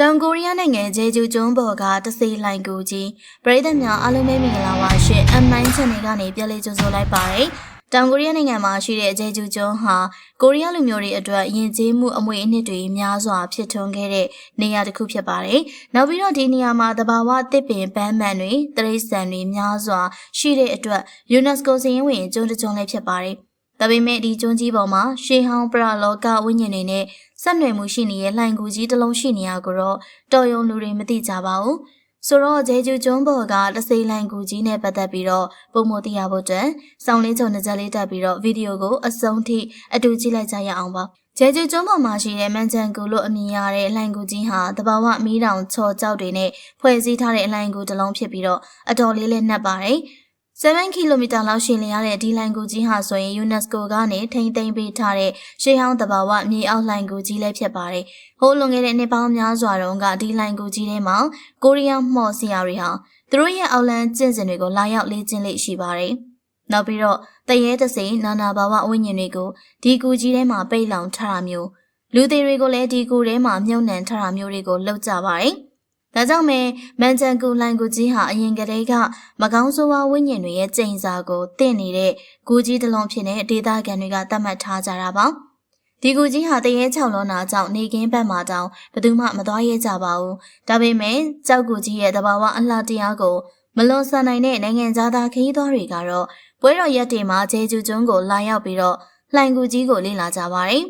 တောင်ကိုရီးယားနိုင်ငံဂျေဂျူကျွန်းပေါ်ကတစေးလိုင်ကူကြီးပရိသတ်များအားလုံးပဲမင်္ဂလာပါရှင် M9 channel ကနေပြန်လည်ကြိုဆိုလိုက်ပါတယ်။တောင်ကိုရီးယားနိုင်ငံမှာရှိတဲ့ဂျေဂျူကျွန်းဟာကိုရီးယားလူမျိုးတွေအတွက်ယဉ်ကျေးမှုအမွေအနှစ်တွေများစွာဖြစ်ထွန်းခဲ့တဲ့နေရာတစ်ခုဖြစ်ပါတယ်။နောက်ပြီးတော့ဒီနေရာမှာတဘာဝတစ်ပင်ပန်းမှန်တွေတရိษံတွေများစွာရှိတဲ့အတွက် UNESCO စာရင်းဝင်ကျွန်းတစ်ကျွန်းလည်းဖြစ်ပါတယ်။ ဒါပေမဲ့ဒီကျွန်းကြီးပေါ်မှာရှေးဟောင်းပရလောကဝိညာဉ်တွေနဲ့ဆက်နွယ်မှုရှိနေတဲ့လှိုင်ကူကြီးတစ်လုံးရှိနေရကိုတော့တော်ယုံလူတွေမသိကြပါဘူး။ဆိုတော့ဂျေဂျူကျွန်းပေါ်ကတစိလှိုင်ကူကြီးနဲ့ပတ်သက်ပြီးတော့ပုံမသိရဖို့အတွက်စောင်းလေးချုံတစ်ချက်လေးတက်ပြီးတော့ဗီဒီယိုကိုအဆုံးထိအတူကြည့်လိုက်ကြရအောင်ပါ။ဂျေဂျူကျွန်းပေါ်မှာရှိတဲ့မန်ချန်ကူလို့အမည်ရတဲ့လှိုင်ကူကြီးဟာတဘာဝမီးတောင်ချော်ကြောက်တွေနဲ့ဖွဲ့စည်းထားတဲ့လှိုင်ကူတစ်လုံးဖြစ်ပြီးတော့အတော်လေးလေးနှက်ပါတယ်။ 7ကီလိုမီတာလောက်ရှည်လျားတဲ့ဒီလိုင်ကူကြီးဟာဆိုရင် UNESCO ကနေထိမ့်သိမ်းပေးထားတဲ့ရှေးဟောင်းတဘာဝမြေအောက်လိုင်ကူကြီးလည်းဖြစ်ပါတယ်။ဟိုးလွန်ခဲ့တဲ့နှစ်ပေါင်းများစွာတုန်းကဒီလိုင်ကူကြီးထဲမှာကိုရီးယားမှော်ဆရာတွေဟာသူတို့ရဲ့အောက်လန်းကျင့်စဉ်တွေကိုလာရောက်လေ့ကျင့်လေ့ရှိပါတယ်။နောက်ပြီးတော့တရေတစိနာနာဘာဝဝိညာဉ်တွေကိုဒီကူကြီးထဲမှာပိတ်လောင်ထားတာမျိုးလူသေးတွေကိုလည်းဒီကူထဲမှာမြုပ်နှံထားတာမျိုးတွေကိုလုပ်ကြပါတယ်။ ဒါကြောင့်မဲမန်ချန်ကူလိုင်ကူကြီးဟာအရင်ကတည်းကမကောင်းဆိုးဝါးဝိညာဉ်တွေရဲ့ကြိမ်စာကိုတင့်နေတဲ့ကူကြီးတစ်လုံးဖြစ်တဲ့ဒေသခံတွေကသတ်မှတ်ထားကြတာပါဒီကူကြီးဟာတရေချောင်းလုံးနာကြောင့်နေကင်းဘက်မှာတောင်ဘယ်သူမှမသွားရဲကြပါဘူးဒါပေမဲ့ကြောက်ကူကြီးရဲ့တဘာဝအလှတရားကိုမလွန်ဆန်နိုင်တဲ့နိုင်ငံသားခရီးသွားတွေကတော့ပွဲတော်ရက်တွေမှာဂျေဂျူကျွန်းကိုလာရောက်ပြီးတော့လှိုင်ကူကြီးကိုလေ့လာကြပါတယ်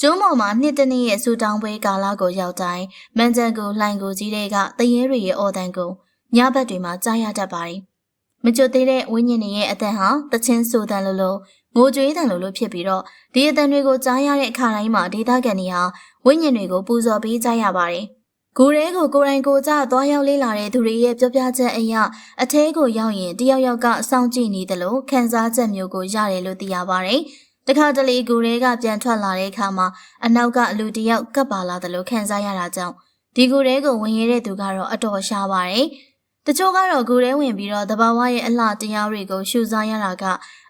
ကျုံးပေါ်မှာနှစ်တနည်းရဲ့ဆူတောင်းပွဲကာလကိုရောက်တိုင်းမန်ဂျန်ကိုလှိုင်ကိုကြီးတွေကတရေတွေရဲ့အော်တန်ကိုညဘက်တွေမှာကြားရတတ်ပါတယ်။မကြွသေးတဲ့ဝိညာဉ်တွေရဲ့အတန်ဟာတချင်းဆူတန်လိုလိုငိုကြွေးတန်လိုလိုဖြစ်ပြီးတော့ဒီအတန်တွေကိုကြားရတဲ့အခါတိုင်းမှာဒေသခံတွေဟာဝိညာဉ်တွေကိုပူဇော်ပေးကြရပါတယ်။ကိုယ်ရဲကိုကိုယ်တိုင်ကိုကြသွားရောက်လေးလာတဲ့သူတွေရဲ့ပြောပြချက်အရအထဲကိုရောက်ရင်တယောက်ယောက်ကစောင့်ကြည့်နေတယ်လို့ခံစားချက်မျိုးကိုရတယ်လို့သိရပါတယ်။ တခါတလေကူတွေကပြန်ထွက်လာတဲ့အခါမှာအနောက်ကလူတယောက်ကပ်ပါလာတယ်လို့ခံစားရတာကြောင့်ဒီကူတွေကိုဝင်ရတဲ့သူကတော့အတော်ရှားပါတယ်။တချို့ကတော့ကူရဲဝင်ပြီးတော့တဘာဝရဲ့အလှတရားတွေကိုရှုစားရတာက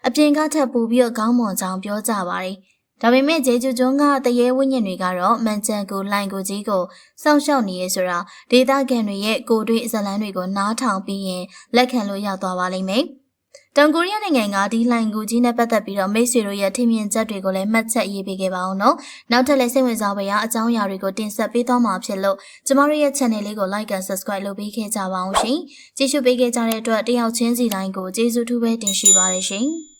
အပြင်ကထပ်ပူပြီးတော့ခေါင်းမွန်ကြောင်ပြောကြပါတယ်။ဒါပေမဲ့ဂျေဂျူကျွန်းကတရေဝိညာဉ်တွေကတော့မန်ချန်ကိုလိုင်ကိုကြီးကိုစောင့်ရှောက်နေရဆိုတာဒေတာကန်တွေရဲ့ကိုတွေ့ဇလန်းတွေကိုနားထောင်ပြီးရင်လက်ခံလို့ရသွားပါလိမ့်မယ်။ တောင်ကိုရီးယားနိုင်ငံကဒီလှိုင်ကူကြီးနဲ့ပတ်သက်ပြီးတော့မိတ်ဆွေတို့ရဲ့ထင်မြင်ချက်တွေကိုလည်းမှတ်ချက်ရေးပေးခဲ့ပါအောင်နော်။နောက်ထပ်လည်းစိတ်ဝင်စားဖွယ်ရာအကြောင်းအရာတွေကိုတင်ဆက်ပေးသွားမှာဖြစ်လို့ကျမတို့ရဲ့ channel လေးကို like and subscribe လုပ်ပေးခဲ့ကြပါအောင်ရှင်။ကြည့်ရှုပေးခဲ့ကြတဲ့အတွက်တယောက်ချင်းစီတိုင်းကိုကျေးဇူးထူးပဲတင်ရှိပါတယ်ရှင်။